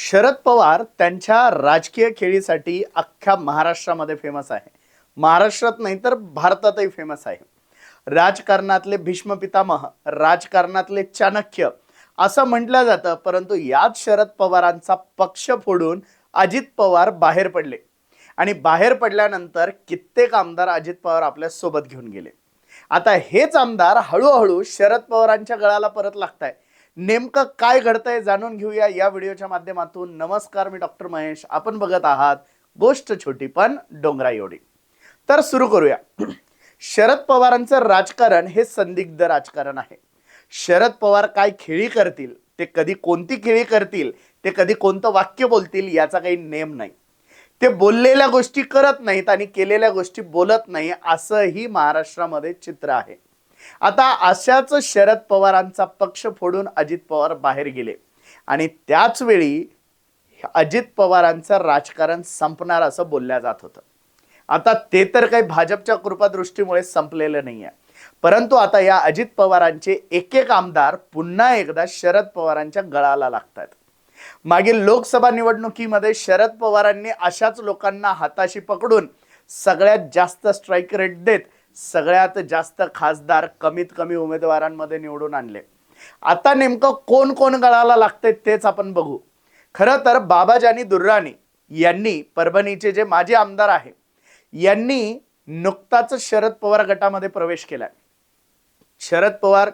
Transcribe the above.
शरद पवार त्यांच्या राजकीय खेळीसाठी अख्ख्या महाराष्ट्रामध्ये फेमस आहे. महाराष्ट्रात नाही तर भारतातही फेमस आहे. राजकारणातले भीष्म पितामह राजकारणातले चाणक्य असं म्हटलं जातं परंतु याच शरद पवारांचा पक्ष फोडून अजित पवार बाहेर पडले. आणि बाहेर पडल्यानंतर कित्येक आमदार अजित पवार आपल्यासोबत घेऊन गेले. आता हेच आमदार हळूहळू शरद पवारांच्या गळाला परत लागताय. नेमकं काय घडतंय जाणून घेऊया या व्हिडिओच्या माध्यमातून. नमस्कार मी डॉक्टर महेश. आपण बघत आहात गोष्ट छोटी पण डोंगरा एवढी. तर सुरू करूया. शरद पवारांचं राजकारण हे संदिग्ध राजकारण आहे. शरद पवार काय खेळी करतील ते कधी कोणती खेळी करतील ते कधी कोणतं वाक्य बोलतील याचा काही नेम नाही. ते बोललेल्या गोष्टी करत नाहीत आणि केलेल्या गोष्टी बोलत नाही असंही महाराष्ट्रामध्ये चित्र आहे. आता अशाच शरद पवारांचा पक्ष फोडून अजित पवार बाहेर गेले. आणि त्याच वेळी अजित पवारांचं राजकारण संपणार असं बोलल्या जात होतं. आता ते तर काही भाजपच्या कृपादृष्टीमुळे संपलेलं नाही आहे परंतु आता या अजित पवारांचे एक एक आमदार पुन्हा एकदा शरद पवारांच्या गळाला लागतात मागील लोकसभा निवडणुकीमध्ये शरद पवारांनी अशाच लोकांना हाताशी पकडून सगळ्यात जास्त स्ट्राईक रेट देत सगळ्यात जास्त खासदार कमीत कमी उमेदवारांमध्ये निवडून आणले. आता नेमकं कोण कोण गळाला लागतंय तेच आपण बघू. खरं तर बाबाजानी दुर्राणी यांनी परभणीचे जे माजी आमदार आहे यांनी नुकताच शरद पवार गटामध्ये प्रवेश केलाय. शरद पवार